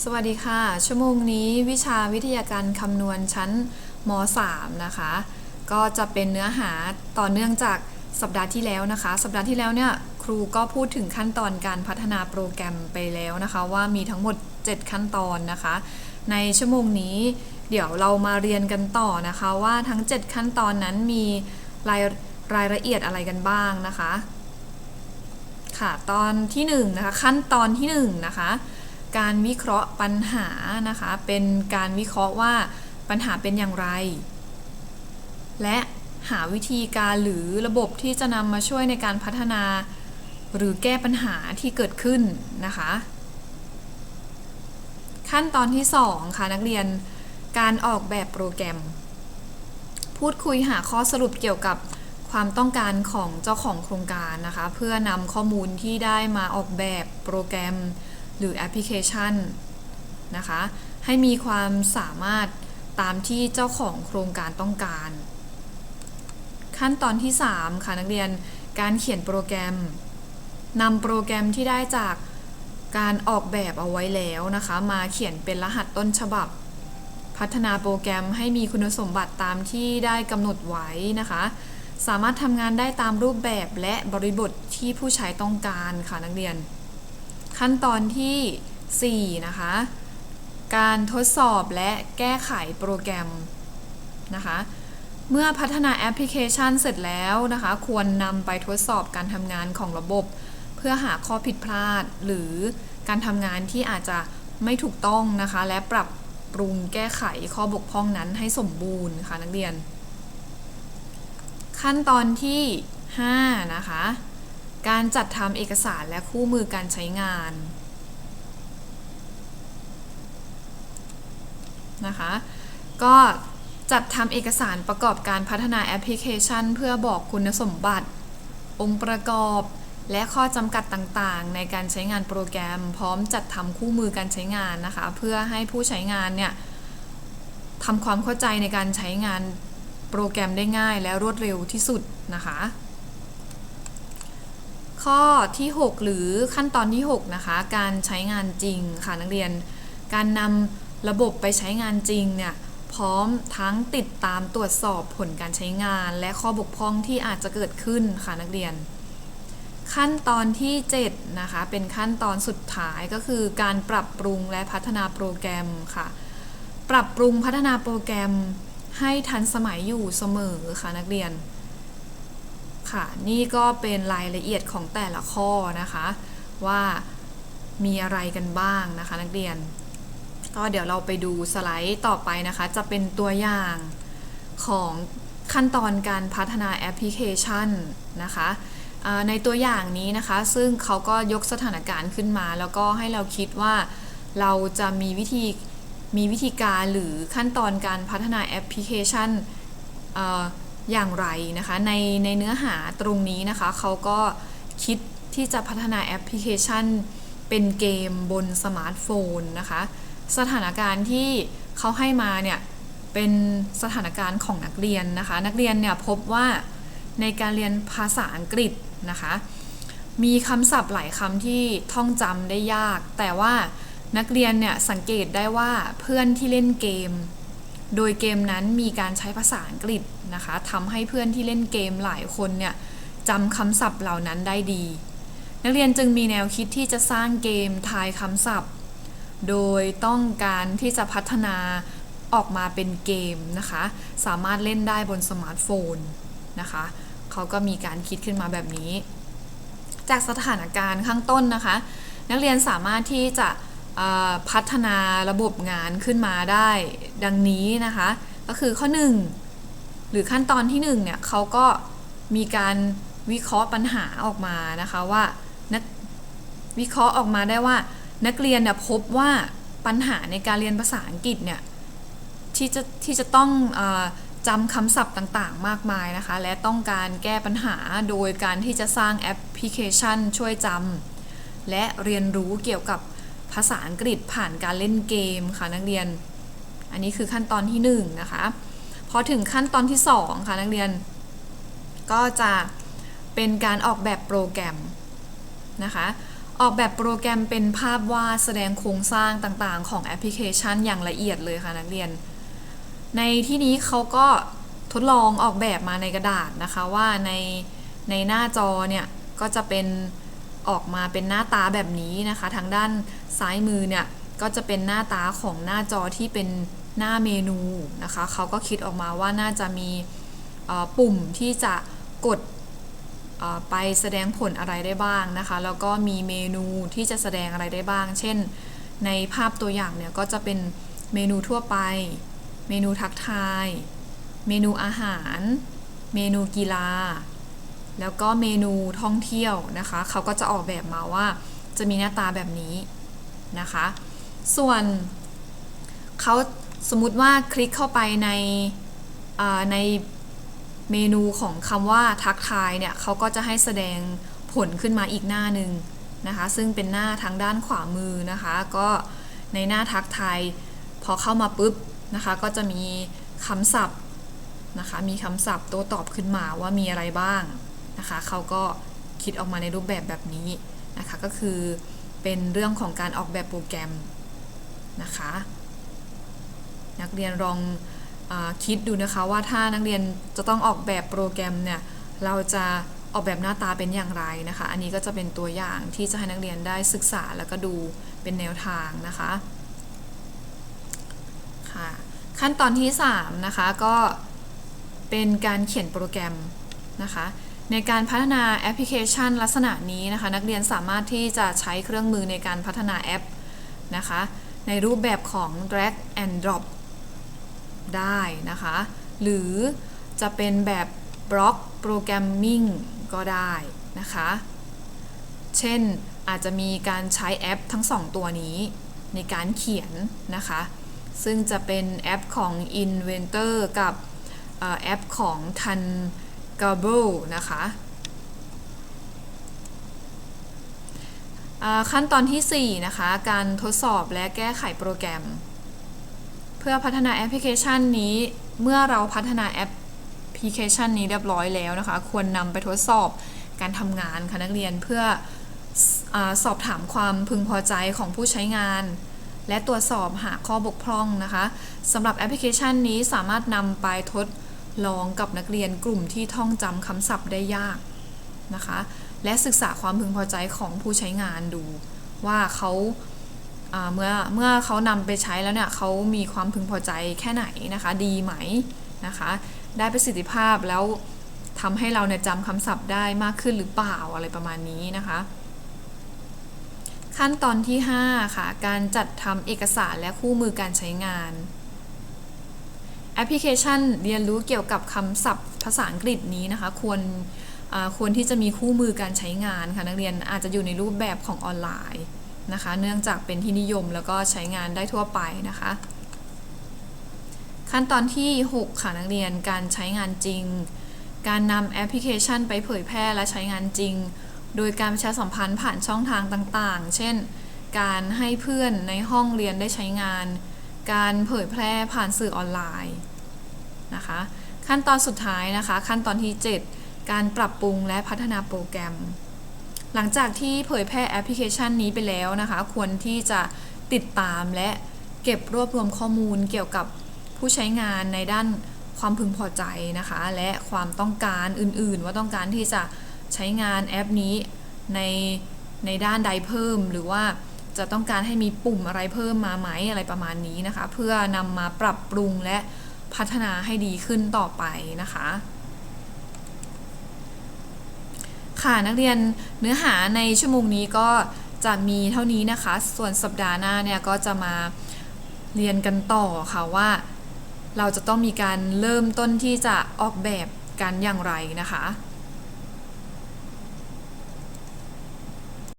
สวัสดีค่ะ ชั่วโมงนี้วิชาวิทยาการคำนวณชั้นม .3 นะคะ ก็จะเป็นเนื้อหาต่อเนื่องจากสัปดาห์ที่แล้วนะคะ สัปดาห์ที่แล้วเนี่ยครูก็พูดถึงขั้นตอนการพัฒนาโปรแกรมไปแล้วนะคะ ว่ามีทั้งหมด 7 ขั้นตอนนะคะ ในชั่วโมงนี้เดี๋ยวเรามาเรียนกันต่อนะคะว่าทั้ง 7 ขั้นตอนนั้นมีรายรายละเอียดอะไรกันบ้างนะคะ ค่ะตอนที่1นะคะขั้นตอนที่1นะคะ การวิเคราะห์ปัญหานะคะ เป็นการวิเคราะห์ว่าปัญหาเป็นอย่างไร และหาวิธีการหรือระบบที่จะนำมาช่วยในการพัฒนา หรือแก้ปัญหาที่เกิดขึ้นนะคะ ขั้นตอนที่ 2 ค่ะนักเรียนการออกแบบโปรแกรม พูดคุยหาข้อสรุปเกี่ยวกับความต้องการของเจ้าของโครงการนะคะ เพื่อนำข้อมูลที่ได้มาออกแบบโปรแกรม หรือแอปพลิเคชันนะคะ ให้มีความสามารถตามที่เจ้าของโครงการต้องการ ขั้นตอนที่ 3 ค่ะนักเรียนการเขียนโปรแกรมนำโปรแกรมที่ได้จากการออกแบบเอาไว้แล้วนะคะ มาเขียนเป็นรหัสต้นฉบับ พัฒนาโปรแกรมให้มีคุณสมบัติตามที่ได้กำหนดไว้นะคะ สามารถทำงานได้ตามรูปแบบและบริบทที่ผู้ใช้ต้องการค่ะนักเรียน ขั้นตอนที่ 4 นะคะ การทดสอบและแก้ไขโปรแกรมนะคะ เมื่อพัฒนาแอปพลิเคชันเสร็จแล้วนะคะ ควรนำไปทดสอบการทำงานของระบบ เพื่อหาข้อผิดพลาด หรือการทำงานที่อาจจะไม่ถูกต้องนะคะ และปรับปรุงแก้ไขข้อบกพร่องนั้นให้สมบูรณ์ค่ะนักเรียน ขั้นตอนที่ 5 นะคะ การจัดทำเอกสารและคู่มือการใช้งานนะคะก็จัดทำเอกสารประกอบการพัฒนาแอปพลิเคชัน เพื่อบอกคุณสมบัติ องค์ประกอบ และข้อจำกัดต่างๆ ในการใช้งานโปรแกรม พร้อมจัดทำคู่มือการใช้งานนะคะ เพื่อให้ผู้ใช้งานเนี่ยทำความเข้าใจในการใช้งานโปรแกรมได้ง่ายและรวดเร็วที่สุดนะคะ ข้อที่ 6 หรือขั้นตอนที่ 6 นะคะ การใช้งานจริงค่ะนักเรียน การนำระบบไปใช้งานจริงเนี่ยพร้อมทั้งติดตามตรวจสอบผลการใช้งาน และข้อบกพร่องที่อาจจะเกิดขึ้นค่ะนักเรียน ขั้นตอนที่ 7 นะคะ เป็นขั้นตอนสุดท้ายก็คือการปรับปรุงและพัฒนาโปรแกรมค่ะ ปรับปรุงพัฒนาโปรแกรมให้ทันสมัยอยู่เสมอค่ะนักเรียน ค่ะ นี่ก็เป็นรายละเอียดของแต่ละข้อนะคะ ว่ามีอะไรกันบ้างนะคะ นักเรียน ก็เดี๋ยวเราไปดูสไลด์ต่อไปนะคะ จะเป็นตัวอย่างของขั้นตอนการพัฒนาแอปพลิเคชันนะคะในตัวอย่างนี้นะคะ ซึ่งเขาก็ยกสถานการณ์ขึ้นมา แล้วก็ให้เราคิดว่าเราจะมีวิธีมีวิธีการหรือขั้นตอนการพัฒนาแอปพลิเคชัน อย่างไรนะคะในในเนื้อหาตรงนี้นะคะเขาก็คิดที่จะพัฒนาแอปพลิเคชัน เป็นเกมบนสมาร์ทโฟนนะคะ สถานการณ์ที่เขาให้มาเนี่ยเป็นสถานการณ์ของนักเรียนนะคะ นักเรียนเนี่ยพบว่าในการเรียนภาษาอังกฤษนะคะ มีคำศัพท์หลายคำที่ท่องจำได้ยาก แต่ว่านักเรียนเนี่ยสังเกตได้ว่าเพื่อนที่เล่นเกม โดยเกมนั้นมีการใช้ภาษาอังกฤษนะคะทำให้เพื่อนที่เล่นเกมหลายคนเนี่ยจำคำศัพท์เหล่านั้นได้ดี นักเรียนจึงมีแนวคิดที่จะสร้างเกมทายคำศัพท์ โดยต้องการที่จะพัฒนาออกมาเป็นเกมนะคะ สามารถเล่นได้บนสมาร์ทโฟนนะคะเขาก็มีการคิดขึ้นมาแบบนี้ จากสถานการณ์ข้างต้นนะคะ นักเรียนสามารถที่จะ พัฒนาระบบงานขึ้นมาได้ดังนี้นะคะ ก็คือข้อ 1 หรือขั้นตอนที่ 1 เนี่ยเขาก็มีการวิเคราะห์ปัญหาออกมานะคะว่านักวิเคราะห์ออกมาได้ว่า นักเรียนเนี่ยพบว่าปัญหาในการเรียนภาษาอังกฤษเนี่ยที่จะที่จะต้องอจำคำศัพท์ต่างๆ มากมายนะคะ และต้องการแก้ปัญหาโดยการที่จะสร้างแอปพลิเคชันช่วยจำและเรียนรู้เกี่ยวกับ ภาษาอังกฤษผ่านการเล่นเกมค่ะนักเรียน อันนี้คือขั้นตอนที่1นนะคะพอถึงขั้นตอนที่2ค่ะนักเรียน ก็จะเป็นการออกแบบโปรแกรมนะคะออกแบบโปรแกรมเป็นภาพวาดแสดงโครงสร้างต่างๆ ของแอปพลิเคชันอย่างละเอียดเลยค่ะนักเรียน ในที่นี้เขาก็ทดลองออกแบบมาในกระดาษนะคะว่าในในหน้าจอเนี่ยก็จะเป็น ออกมาเป็นหน้าตาแบบนี้นะคะ ทางด้านซ้ายมือเนี่ยก็จะเป็นหน้าตาของหน้าจอที่เป็นหน้าเมนูนะคะเขาก็คิดออกมาว่าน่าจะมีปุ่มที่จะกดไปแสดงผลอะไรได้บ้างนะคะ แล้วก็มีเมนูที่จะแสดงอะไรได้บ้าง เช่น ในภาพตัวอย่างเนี่ยก็จะเป็นเมนูทั่วไป เมนูทักทาย เมนูอาหาร เมนูกีฬา แล้วก็เมนูท่องเที่ยวนะคะ เขาก็จะออกแบบมาว่าจะมีหน้าตาแบบนี้นะคะ ส่วนเขาสมมุติว่าคลิกเข้าไปในในเมนูของคำว่าทักทายเนี่ยเขาก็จะให้แสดงผลขึ้นมาอีกหน้าหนึ่งนะคะ ซึ่งเป็นหน้าทางด้านขวามือนะคะ ก็ในหน้าทักทายพอเข้ามาปุ๊บนะคะ ก็จะมีคำศัพท์นะคะ มีคำศัพท์โต้ตอบขึ้นมาว่ามีอะไรบ้าง นะคะเขาก็คิดออกมาในรูปแบบแบบนี้นะคะก็คือเป็นเรื่องของการออกแบบโปรแกรมนะคะนักเรียนลองอคิดดูนะคะว่าถ้านักเรียนจะต้องออกแบบโปรแกรมเนี่ยเราจะออกแบบหน้าตาเป็นอย่างไรนะคะ อันนี้ก็จะเป็นตัวอย่างที่จะให้นักเรียนได้ศึกษาแล้วก็ดูเป็นแนวทางนะคะค่ะขั้นตอนที่3นะคะก็เป็นการเขียนโปรแกรมนะคะ ในการพัฒนาแอปพลิเคชันลักษณะนี้นะคะ นักเรียนสามารถที่จะใช้เครื่องมือในการพัฒนาแอปนะคะ ในรูปแบบของ drag and drop ได้นะคะ หรือจะเป็นแบบบล็อกโปรแกรมมิ่งก็ได้นะคะ เช่นอาจจะมีการใช้แอปทั้ง 2 ตัวนี้ในการเขียนนะคะ ซึ่งจะเป็นแอปของ Inventor กับแอปของ t a n Tangable นะคะขั้นตอนทีสี่ 4 นะคะ การทดสอบและแก้ไขโปรแกรม เพื่อพัฒนาแอปพลิเคชันนี้เมื่อเราพัฒนาแอปพลิเคชันนี้เรียบร้อยแล้วนะคะ ควรนำไปทดสอบการทำงานค่ะนักเรียนเพื่ออสอบถามความพึงพอใจของผู้ใช้งาน และตรวจสอบหาข้อบกพร่องนะคะสำหรับแอปพลิเคชันนี้สามารถนำไปทด ลองกับนักเรียนกลุ่มที่ท่องจำคำศัพท์ได้ยากนะคะ และศึกษาความพึงพอใจของผู้ใช้งานดูว่าเขาอ่าเมื่อเมื่อเขานำไปใช้แล้วเนี่ยเขามีความพึงพอใจแค่ไหนนะคะ ดีไหมนะคะ ได้ประสิทธิภาพแล้วทำให้เราเนี่ยจำคำศัพท์ได้มากขึ้นหรือเปล่าอะไรประมาณนี้นะคะ ขั้นตอนที่ 5 ค่ะ การจัดทำเอกสารและคู่มือการใช้งาน แอปพลิเคชันเรียนรู้เกี่ยวกับคำศัพท์ภาษาอังกฤษนี้นะคะ ควรควรที่จะมีคู่มือการใช้งานค่ะนักเรียนอาจจะอยู่ในรูปแบบของออนไลน์นะคะ เนื่องจากเป็นที่นิยมแล้วก็ใช้งานได้ทั่วไปนะคะ ขั้นตอนที่ 6 ค่ะนักเรียนการใช้งานจริง การนำแอปพลิเคชันไปเผยแพร่และใช้งานจริง โดยการประชาสัมพันธ์ผ่านช่องทางต่างๆ เช่น การให้เพื่อนในห้องเรียนได้ใช้งาน การเผยแพร่ผ่านสื่อออนไลน์นะคะ ขั้นตอนสุดท้ายนะคะ ขั้นตอนที่ 7 การปรับปรุงและพัฒนาโปรแกรม หลังจากที่เผยแพร่แอปพลิเคชันนี้ไปแล้วนะคะ ควรที่จะติดตามและเก็บรวบรวมข้อมูลเกี่ยวกับผู้ใช้งานในด้านความพึงพอใจนะคะ และความต้องการอื่นๆ ว่าต้องการที่จะใช้งานแอปนี้ในในด้านใดเพิ่มหรือว่า จะต้องการให้มีปุ่มอะไรเพิ่มมาไหมอะไรประมาณนี้นะคะ เพื่อนำมาปรับปรุงและพัฒนาให้ดีขึ้นต่อไปนะคะ ค่ะนักเรียนเนื้อหาในชั่วโมงนี้ก็จะมีเท่านี้นะคะ ส่วนสัปดาห์หน้าเนี่ยก็จะมาเรียนกันต่อค่ะว่า เราจะต้องมีการเริ่มต้นที่จะออกแบบกันอย่างไรนะคะ